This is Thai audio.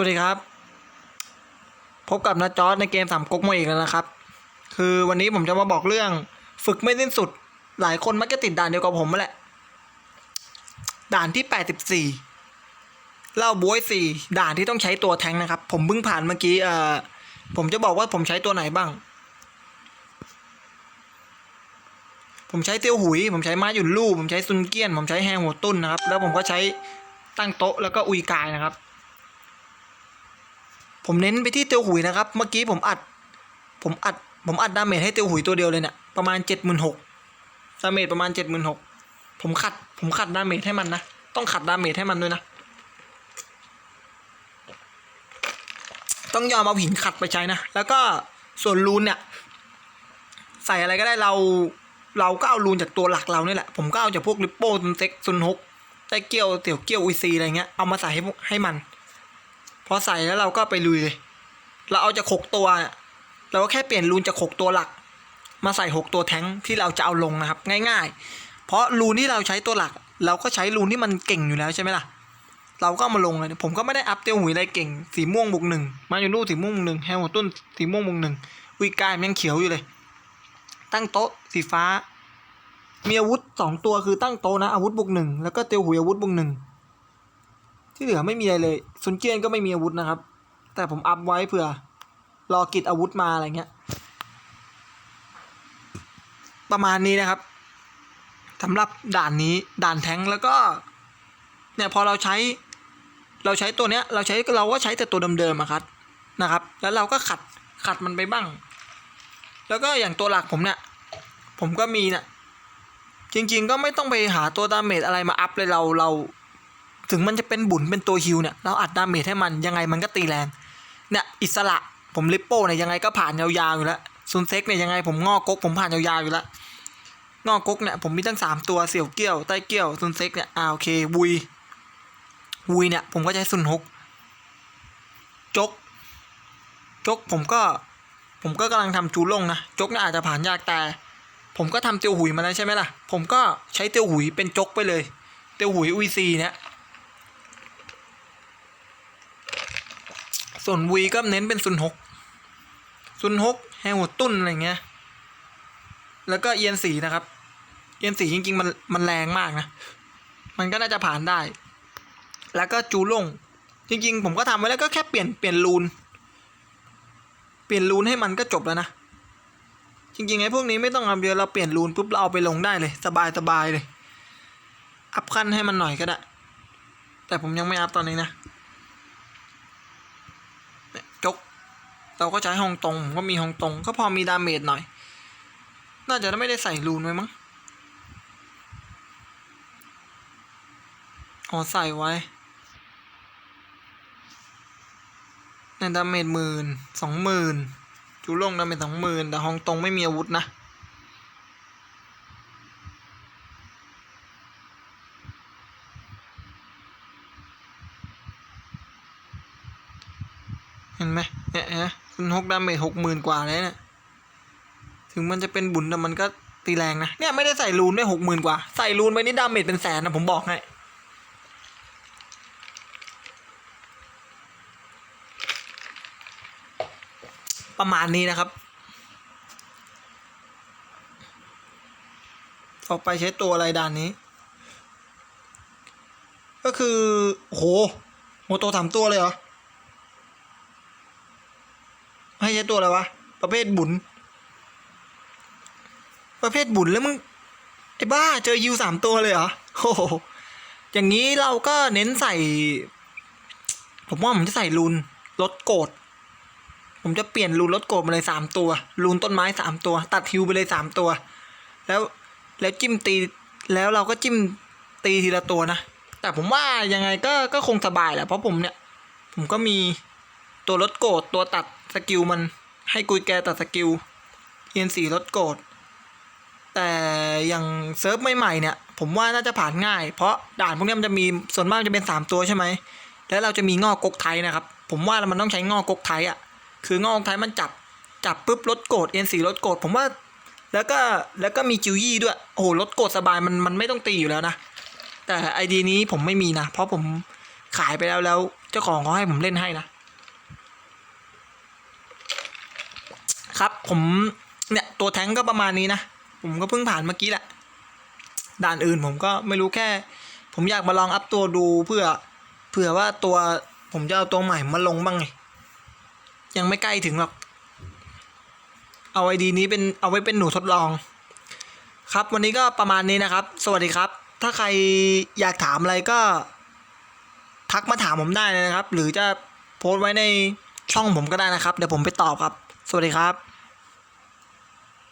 วัสดีครับ พบกับนาจอร์ดในเกมสามก๊กมาอีกแล้วนะครับ คือวันนี้ผมจะมาบอกเรื่อง ฝึกไม่สิ้นสุด หลายคนมักจะติดด่านเดียวกับผมมาแหละ ด่านที่แปดสิบสี่เล่าบวยสี่ด่านที่ต้องใช้ตัวแทงนะครับ ผมเพิ่งผ่านเมื่อกี้เอ่อผมจะบอกว่าผมใช้ตัวไหนบ้าง ผมใช้เตียวหุย ผมใช้ม้าหยุนลู่ผมใช้ซุนเกี้ยน ผมใช้แฮงหัวตุ้นนะครับ แล้วผมก็ใช้ตั้งโต๊ะแล้วก็อุยกายนะครับ ผมเน้นไปที่เตียวหุยนะครับ เมื่อกี้ผมอัด ผมอัด ผมอัดดาเมจให้เตียวหุยตัวเดียวเลยเนี่ย ประมาณเจ็ดหมื่นหกดาเมจประมาณเจ็ดหมื่นหกผมขัด ผมขัดดาเมจให้มันนะ ต้องขัดดาเมจให้มันด้วยนะ ต้องยอมเอาหินขัดไปใช้นะ แล้วก็ส่วนรูนเนี่ย ใส่อะไรก็ได้เรา เราก็เอารูนจากตัวหลักเราเนี่ยแหละ ผมก็เอาจากพวกลิปโป้ซุนเซ็กซุนฮกไต้เกียวเตี่ยวเกียวอุซีอะไรเงี้ย เอามาใส่ให้ให้มัน พอใส่แล้วเราก็ไปลุยเลยเราเอาจากหกตัวเราก็แค่เปลี่ยนรูนจากหกตัวหลัก มาใส่หกตัวแท้งที่เราจะเอาลงนะครับ ง่าย ๆ เพราะรูนที่เราใช้ตัวหลัก เราก็ใช้รูนที่มันเก่งอยู่แล้วใช่ไหมล่ะเราก็มาลงเลยผมก็ไม่ได้อัพเตียวหุยอะไรเก่ง สีม่วงบวกหนึ่งมาอยู่นู่สีม่วงบวกหนึ่งแฮมหัวต้นสีม่วงบวกหนึ่งวิกายมันยังเขียวอยู่เลย ตั้งโต๊ะสีฟ้า มีอาวุธสองตัวคือตั้งโต๊ะนะอาวุธบวกหนึ่งแล้วก็เตียวหุยอาวุธบวกหนึ่ง ที่เหลือไม่มีอะไรเลยซุนเจียนก็ไม่มีอาวุธนะครับ แต่ผมอัพไว้เผื่อ รอกิจอาวุธมาอะไรเงี้ย ประมาณนี้นะครับสำหรับด่านนี้ด่านแทงแล้วก็ เนี่ยพอเราใช้ เราใช้ตัวเนี้ย เราใช้เราก็ใช้แต่ตัวเดิมๆอะครับนะครับ แล้วเราก็ขัดขัดมันไปบ้าง แล้วก็อย่างตัวหลักผมเนี่ย ผมก็มีเนี่ยจริง ๆ ก็ไม่ต้องไปหาตัวดาเมจอะไรมาอัพเลยเราเรา ถึงมันจะเป็นบุญเป็นตัวฮิวเนี่ยเราอัดดาเมจให้มันยังไงมันก็ตีแรงเนี่ยอิสระผมลิปโป้เนี่ยยังไงก็ผ่านยาวๆอยู่แล้วซุนเซ็กเนี่ยยังไงผมงอกกกผมผ่านยาวๆอยู่แล้วงอกกกเนี่ยผมมีตั้งสามตัวเสี่ยวเกี้ยวใต้เกี้ยวซุนเซ็กเนี่ยอ่าโอเควุยวุยเนี่ยผมก็ใช้ซุนฮกจกจกผมก็ผมก็กำลังทำจูล่งนะจกเนี่ยอาจจะผ่านยากแต่ผมก็ทำเตียวหุยมาแล้วใช่ไหมล่ะ ผมก็ใช้เตียวหุยเป็นจกไปเลย เตียวหุยอุยซีเนี่ย ส่วนวีก็เน้นเป็นซุนฮกซุนฮกแฮหัวตุ้นอะไรเงี้ย แล้วก็เอียนสีนะครับ เอียนสีจริง ๆ มันมันแรงมากนะ มันก็น่าจะผ่านได้ แล้วก็จูลง จริง ๆ ผมก็ทำไว้แล้วก็แค่เปลี่ยนเปลี่ยนรูน เปลี่ยนรูนให้มันก็จบแล้วนะ จริงๆไอ้พวกนี้ไม่ต้องทำเยอะเราเปลี่ยนรูนปุ๊บเราเอาไปลงได้เลย สบายสบายเลย อัพขั้นให้มันหน่อยก็ได้ แต่ผมยังไม่อัพตอนนี้นะ จก เราก็ใช้ฮองตงผมก็มีฮองตงก็พอมีดาเมจหน่อย น่าจะไม่ได้ใส่รูนไว้มั้งอ๋อใส่ไว้ในดาเมจหมื่นสองหมื่นจูลงดาเมจสองหมื่นแต่ฮองตงไม่มีอาวุธนะเห็นไหมเนี่ย คุณฮกดาเมจหกหมื่นกว่าเลยเนี่ยถึงมันจะเป็นบุญแต่มันก็ตีแรงนะ เนี่ยไม่ได้ใส่รูนด้วยหกหมื่นกว่า ใส่รูนไปนี่ดาเมจเป็นแสนนะผมบอกให้ประมาณนี้นะครับออกไปใช้ตัวอะไรด่านนี้ ก็คือ โหโหโตสามตัวเลยเหรอ ให้ใช้ตัวอะไรวะ ประเภทบุญ ประเภทบุญแล้วมึงไอ้บ้าเจอยูสามตัวเลยเหรอโอ้โหอย่างนี้เราก็เน้นใส่ ผมว่าผมจะใส่รูนลดโกรธผมจะเปลี่ยนรูนลดโกรธมาเลยสามตัวรูนต้นไม้สามตัว ตัดฮิวไปเลยสามตัว แล้วแล้วจิ้มตีแล้วเราก็จิ้มตีทีละตัวนะแต่ผมว่ายังไงก็ก็คงสบายแหละเพราะผมเนี่ย ผมก็มีตัวลดโกรธตัวตัด สกิลมันให้กุยแกตัดสกิลเอียนสีลดโกรธแต่อย่างเซิร์ฟใหม่ๆเนี่ย ผมว่าน่าจะผ่านง่าย เพราะด่านพวกนี้มันจะมีส่วนมากจะเป็นสามตัวใช่ไหม แล้วเราจะมีงอกกกไทยนะครับ ผมว่ามันต้องใช้งอกกกไทยอะ คืองอกกไทยมันจับจับปุ๊บลดโกรธเอ็นสีลดโกรธผมว่า แล้วก็แล้วก็มีจิวยี่ด้วย โอ้โหลดโกรธสบายมันมันไม่ต้องตีอยู่แล้วนะ แต่ไอดีนี้ผมไม่มีนะ เพราะผมขายไปแล้วแล้วเจ้าของเขาให้ผมเล่นให้นะ ครับ ผมเนี่ยตัวแท้งก็ประมาณนี้นะ ผมก็เพิ่งผ่านเมื่อกี้แหละ ด่านอื่นผมก็ไม่รู้แค่ ผมอยากมาลองอัพตัวดูเพื่อเผื่อว่าตัวผมจะเอาตัวใหม่มาลงบ้างไง ยังไม่ใกล้ถึงหรอก เอาไอดีนี้เป็นเอาไว้เป็นหนูทดลอง ครับวันนี้ก็ประมาณนี้นะครับ สวัสดีครับ ถ้าใครอยากถามอะไรก็ ทักมาถามผมได้นะครับ หรือจะโพสต์ไว้ในช่องผมก็ได้นะครับ เดี๋ยวผมไปตอบครับ สวัสดีครับ